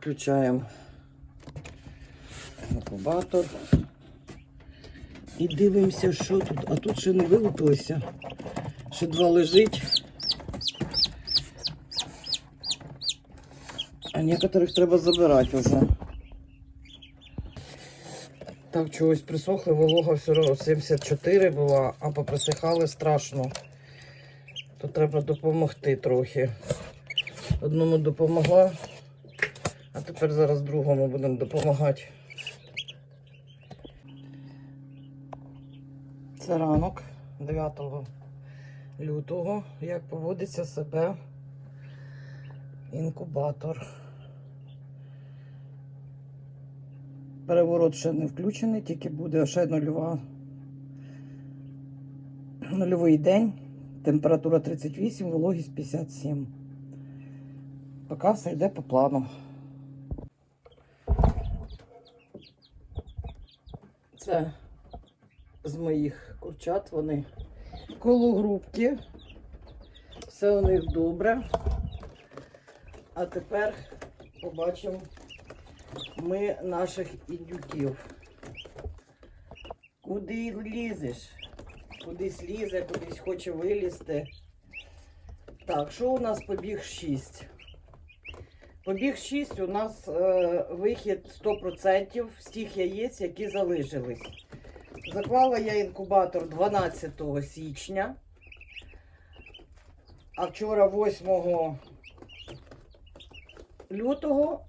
Включаємо інкубатор. І дивимося, що тут. А тут ще не вилупилося. Ще два лежить. А некоторих треба забирати вже. Так, чогось присохли, волога все одно 74 була, а поприсихали страшно. То треба допомогти трохи. Одному допомогла, а тепер зараз другому будемо допомагати. Це ранок 9 лютого. Як поводиться себе інкубатор. Переворот ще не включений, тільки буде ще нульова. Нульовий день. Температура 38, вологість 57. Поки все йде по плану. Це з моїх курчат. Вони коло грубки. Все у них добре. А тепер побачимо ми наших індюків. Куди лізеш? Кудись лізе, кудись хоче вилізти. Так, що у нас побіг 6? Побіг 6 у нас е, вихід 100% з тих яєць, які залишились. Заклала я інкубатор 12 січня, а вчора 8 лютого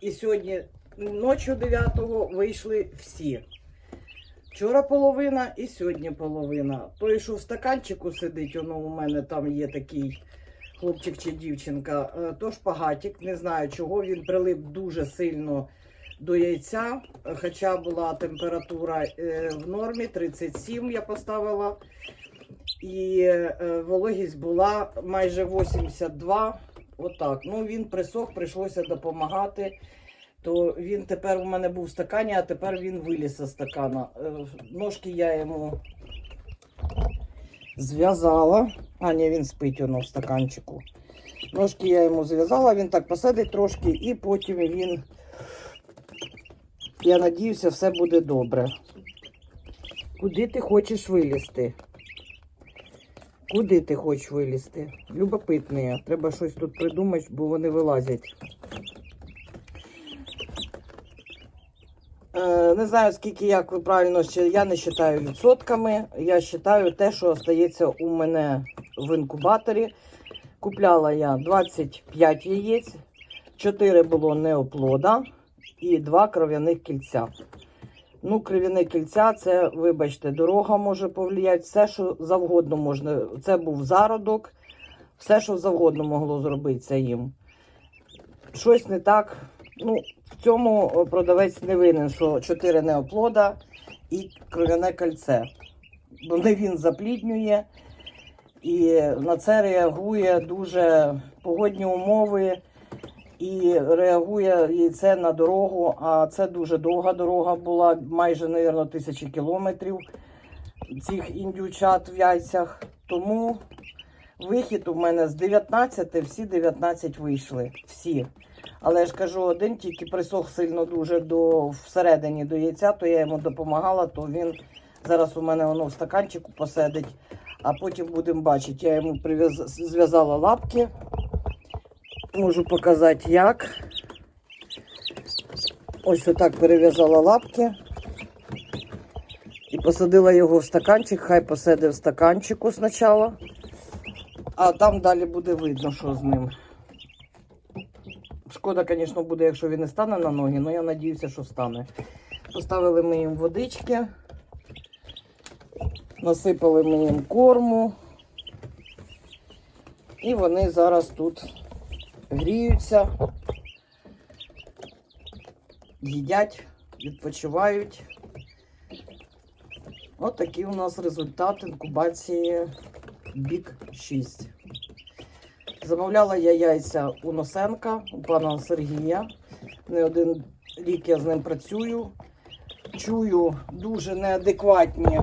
і сьогодні ночі 9 вийшли всі. Вчора половина і сьогодні половина. Той, що в стаканчику сидить, воно у мене там є такий хлопчик чи дівчинка, е, то шпагатик, не знаю чого, він прилип дуже сильно до яйця, хоча була температура е, в нормі, 37 я поставила. І е, вологість була майже 82. Отак. Ну, він присох, прийшлося допомагати. То він тепер у мене був в стакані, а тепер він виліз з стакана. Ножки я йому зв'язала. А, ні, він спить воно в стаканчику. Ножки я йому зв'язала, він так посидить трошки, і потім він, я надіюся, все буде добре. Куди ти хочеш вилізти? Куди ти хочеш вилізти? Любопитний. Треба щось тут придумати, бо вони вилазять. Е, Не знаю, скільки як ви правильно. Я не вважаю відсотками. Я вважаю те, що остається у мене в інкубаторі. Купляла я 25 яєць, 4 було неоплода і 2 кров'яних кільця. Ну, кров'яне кільця, це, вибачте, дорога може повлияти, все, що завгодно можна. Це був зародок, все, що завгодно могло зробитися їм. Щось не так. Ну, в цьому продавець не винен, що 4 неоплода і кров'яне кільце. Бо не він запліднює. І на це реагує дуже погодні умови і реагує яйце на дорогу. А це дуже довга дорога була, майже, мабуть, тисячі кілометрів цих індючат в яйцях. Тому вихід у мене з 19, всі 19 вийшли. Всі. Але я ж кажу, один тільки присох сильно дуже до всередині до яйця, то я йому допомагала, то він зараз у мене воно в стаканчику посидить, а потім будемо бачити. Я йому зв'язала лапки. Можу показати як. Ось отак перев'язала лапки. І посадила його в стаканчик, хай посиде в стаканчику спочатку, а там далі буде видно, що з ним. Шкода, звісно, буде, якщо він не стане на ноги, але я сподіваюся, що стане. Поставили ми їм водички, насипали ми їм корму. І вони зараз тут гріються, їдять, відпочивають. Такий у нас результат інкубації Бік 6. Замовляла я яйця у Носенка, у пана Сергія. Не один рік я з ним працюю. Чую дуже неадекватні.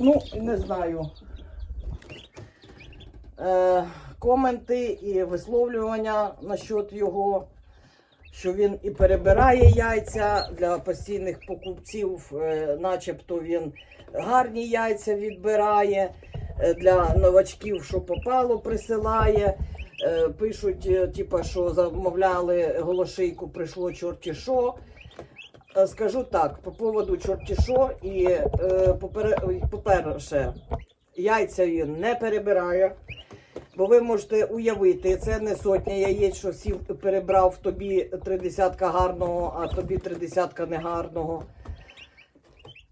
Ну, не знаю. Е, коменти і висловлювання насчет його, що він і перебирає яйця для постійних покупців, е, начебто він гарні яйця відбирає, для новачків, що попало, присилає. Е, Пишуть, е, типа, що замовляли голошийку, прийшло чорті що. Е, Скажу так, по поводу чорті що, і е, по-перше, яйця він не перебирає. Бо ви можете уявити, це не сотня яєць, що всі перебрав тобі три десятка гарного, а тобі три десятка негарного.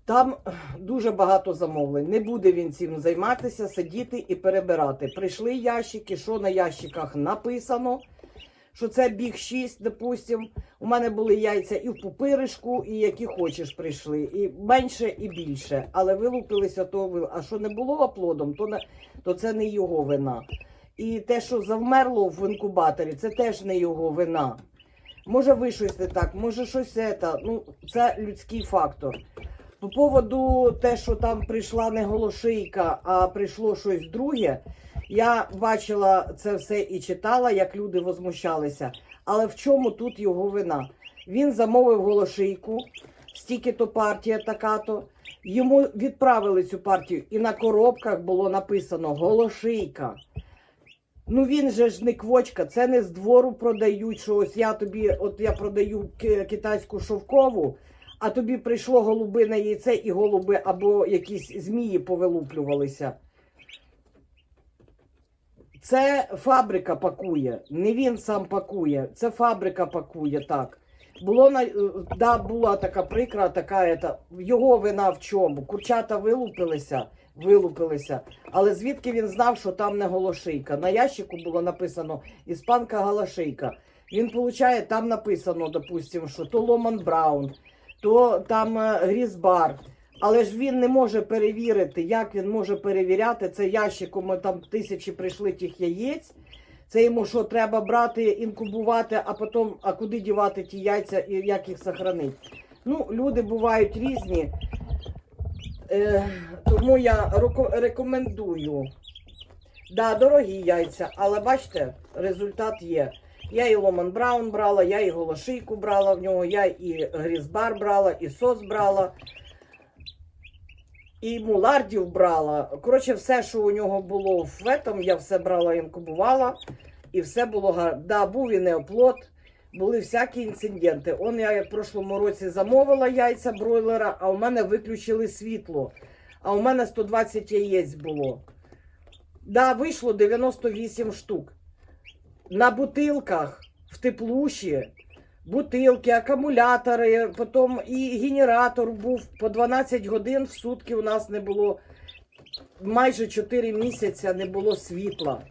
Там дуже багато замовлень. Не буде він цим займатися, сидіти і перебирати. Прийшли ящики, що на ящиках написано, що це біг 6, допустим. У мене були яйця і в пупиришку, і які хочеш прийшли. І менше, і більше. Але вилупилися, то. А що не було оплодом, то, не, то це не його вина. І те, що завмерло в інкубаторі, це теж не його вина. Може, ви щось не так, може щось це. Ну, це людський фактор. По поводу те, що там прийшла не голошийка, а прийшло щось друге. Я бачила це все і читала, як люди возмущалися. Але в чому тут його вина? Він замовив голошийку, стільки-то партія така-то. Йому відправили цю партію, і на коробках було написано голошийка. Ну він же ж не квочка, це не з двору продають, що ось я тобі, от я продаю китайську шовкову, а тобі прийшло голубине яйце і голуби або якісь змії повилуплювалися. Це фабрика пакує, не він сам пакує, це фабрика пакує так. Було е, да, була така прикра, така ета, його вина в чому? Курчата вилупилися, вилупилися. Але звідки він знав, що там не голошийка? На ящику було написано іспанка голошийка. Він получає, там написано, допустимо, що то Ломан Браун, то там е, Грізбар. Але ж він не може перевірити, як він може перевіряти це ящиком. Там тисячі прийшли тих яєць. Це йому що треба брати, інкубувати, а потім а куди дівати ті яйця і як їх сохранити. Ну, люди бувають різні. Е, тому я рекомендую. Да, дорогі яйця, але бачите, результат є. Я і Ломан Браун брала, я і Голошийку брала в нього, я і Грізбар брала, і сос брала, і мулардів брала. Коротше, все, що у нього було в этом, я все брала, інкубувала, і все було гарно. Да, був і неоплод, були всякі інциденти. Он я в прошлому році замовила яйця бройлера, а у мене виключили світло. А у мене 120 яєць було. Да, вийшло 98 штук. На бутилках в теплуші, бутилки, акумулятори, потім і генератор був по 12 годин в сутки у нас не було. Майже 4 місяці не було світла.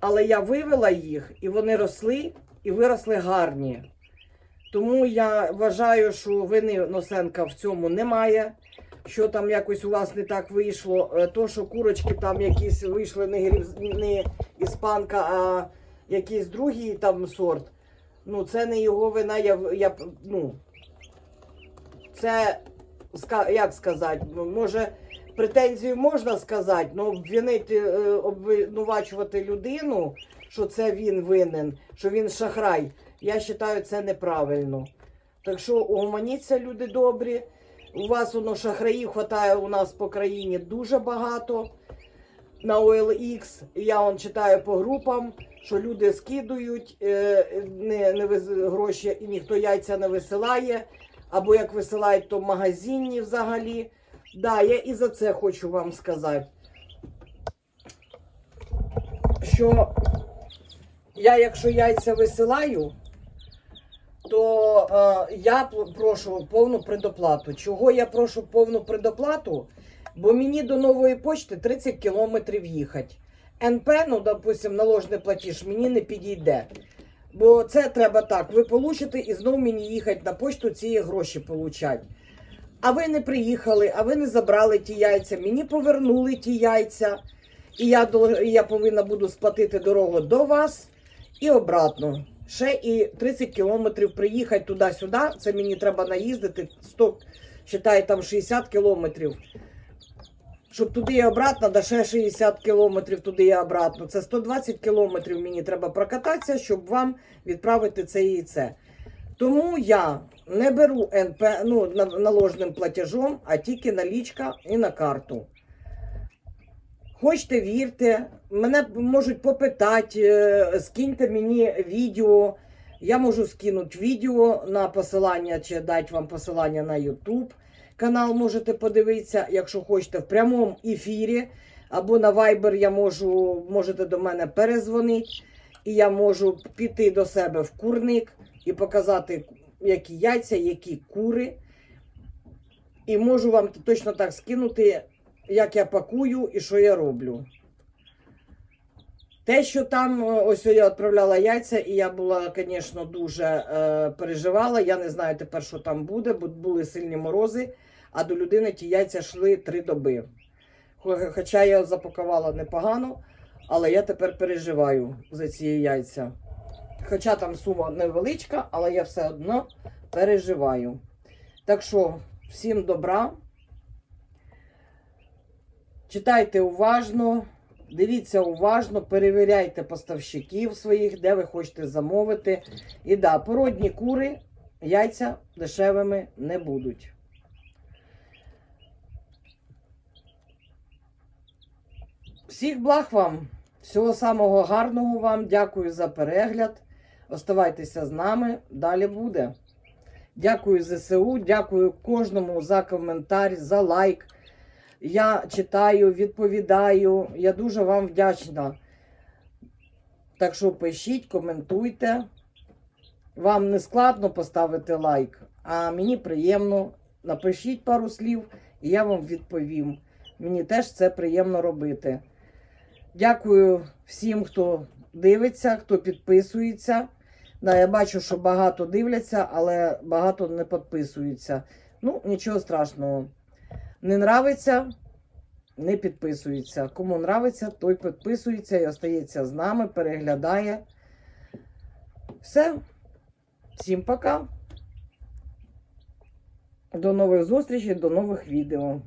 Але я вивела їх, і вони росли і виросли гарні. Тому я вважаю, що вини Носенка в цьому немає. Що там якось у вас не так вийшло. Е, То, що курочки там якісь вийшли не, не іспанка, а якийсь другий там сорт. Ну, це не його вина. Я, я ну, це як сказати, може, претензію можна сказати, але обвинити, е, обвинувачувати людину, що це він винен, що він шахрай. Я вважаю, це неправильно. Так що угомоніться, люди добрі. У вас воно шахраїв хватає у нас по країні дуже багато. На OLX я он читаю по групам, що люди скидують е, не, не гроші і ніхто яйця не висилає. Або як висилають, то в магазині взагалі. Да, я і за це хочу вам сказати. Що я, якщо яйця висилаю, то е, я прошу повну предоплату. Чого я прошу повну предоплату? Бо мені до нової почти 30 кілометрів їхати. НП, ну, допустим, наложний платіж, мені не підійде. Бо це треба так. Ви получите і знову мені їхати на почту ці гроші получать. А ви не приїхали, а ви не забрали ті яйця. Мені повернули ті яйця. І я, я повинна буду сплатити дорогу до вас і обратно. Ще і 30 кілометрів приїхати туди-сюди. Це мені треба наїздити 100, считай, там 60 кілометрів. щоб туди і обратно, да ще 60 кілометрів туди і обратно. Це 120 кілометрів мені треба прокататися, щоб вам відправити це яйце. Тому я не беру НП ну, наложним платежом, а тільки налічка і на карту. Хочете вірте, мене можуть попитати, е, скиньте мені відео. Я можу скинути відео на посилання чи дати вам посилання на YouTube. Канал можете подивитися, якщо хочете в прямому ефірі. Або на Viber я можу, можете до мене перезвонити, і я можу піти до себе в курник і показати, які яйця, які кури. І можу вам точно так скинути, як я пакую і що я роблю. Те, що там, е, ось я відправляла яйця, і я була, звісно, дуже е, переживала. Я не знаю тепер, що там буде, бо були сильні морози, а до людини ті яйця йшли три доби. Хоча я запакувала непогано, але я тепер переживаю за ці яйця. Хоча там сума невеличка, але я все одно переживаю. Так що, всім добра. Читайте уважно, дивіться уважно, перевіряйте поставщиків своїх, де ви хочете замовити. І да, породні кури, яйця дешевими не будуть. Всіх благ вам, всього самого гарного вам. Дякую за перегляд. Оставайтеся з нами, далі буде. Дякую ЗСУ, дякую кожному за коментар, за лайк. Я читаю, відповідаю. Я дуже вам вдячна. Так що пишіть, коментуйте. Вам не складно поставити лайк, а мені приємно. Напишіть пару слів, і я вам відповім. Мені теж це приємно робити. Дякую всім, хто дивиться, хто підписується. Да, я бачу, що багато дивляться, але багато не підписуються. Ну, нічого страшного. Не нравиться, не підписується. Кому нравиться, той підписується і остається з нами, переглядає. Все. Всім пока. До нових зустрічей, до нових відео.